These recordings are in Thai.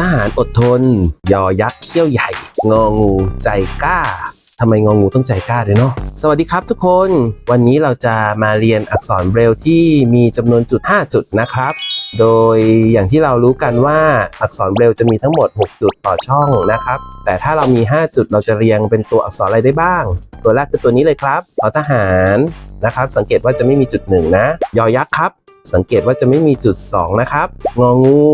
ทหารอดทน ยอยักษ์เขี้ยวใหญ่ งองูใจกล้าทำไมงองูต้องใจกล้าด้วยเนาะ สวัสดีครับทุกคน วันนี้เราจะมาเรียนอักษรเบรลที่มีจำนวนจุด 5 จุดนะครับ โดยอย่างที่เรารู้กันว่าอักษรเบรลจะมีทั้งหมด 6 จุดต่อช่องนะครับ แต่ถ้าเรามี 5 จุดเราจะเรียงเป็นตัวอักษรอะไรได้บ้าง ตัวแรกคือตัวนี้เลยครับทอทหารนะครับ สังเกตว่าจะไม่มีจุดหนึ่งนะ ยอยักษ์ครับ สังเกตว่าจะไม่มีจุด 2 นะครับ งองู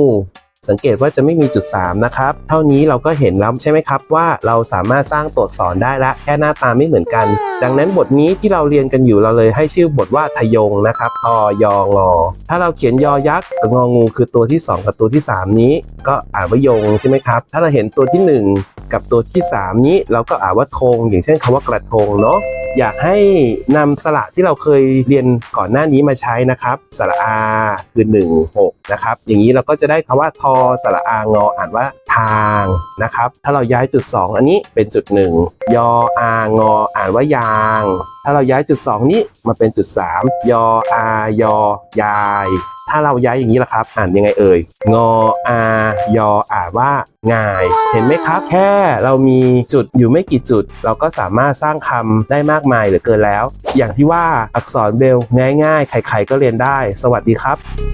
สังเกตว่าจะไม่มีจุด 3 นะครับ เท่านี้เราก็เห็นแล้วใช่ไหมครับว่าเราสามารถสร้างตัวอักษรได้ละแค่หน้าตาไม่เหมือนกัน ดังนั้นบทนี้ที่เราเรียนกันอยู่เราเลยให้ชื่อบทว่าทยงนะครับทอยองอถ้าเราเขียนยอยักษ์กับงองูคือตัวที่ 2 กับตัวที่ 3 นี้ ก็อ่านว่ายงใช่ไหมครับ ถ้าเราเห็นตัวที่ 1 กับตัวที่ 3 นี้เราก็อ่านว่าธงอย่างเช่นคำว่ากระทงเนาะ อยากให้นำสระที่เราเคยเรียนก่อนหน้านี้มาใช้นะครับ สระอาคือ1 6นะครับ อย่างนี้เราก็จะได้คำว่าทอสระอางออ่านว่าทางนะครับ ถ้าเราย้ายจุด 2 อันนี้เป็นจุด 1 ยออางออ่านว่ายาง ถ้าเราย้ายจุด 2 นี้มาเป็นจุด 3 ยออายอยาย ถ้าเราย้ายอย่างนี้ล่ะครับ อ่านยังไงเอ่ย งออายออ่านว่าง่าย เห็นไหมครับ แค่เรามีจุดอยู่ไม่กี่จุด เราก็สามารถสร้างคำได้มากมายเหลือเกินแล้ว อย่างที่ว่าอักษรเบรลล์ง่าย ๆ ใครๆก็เรียนได้ สวัสดีครับ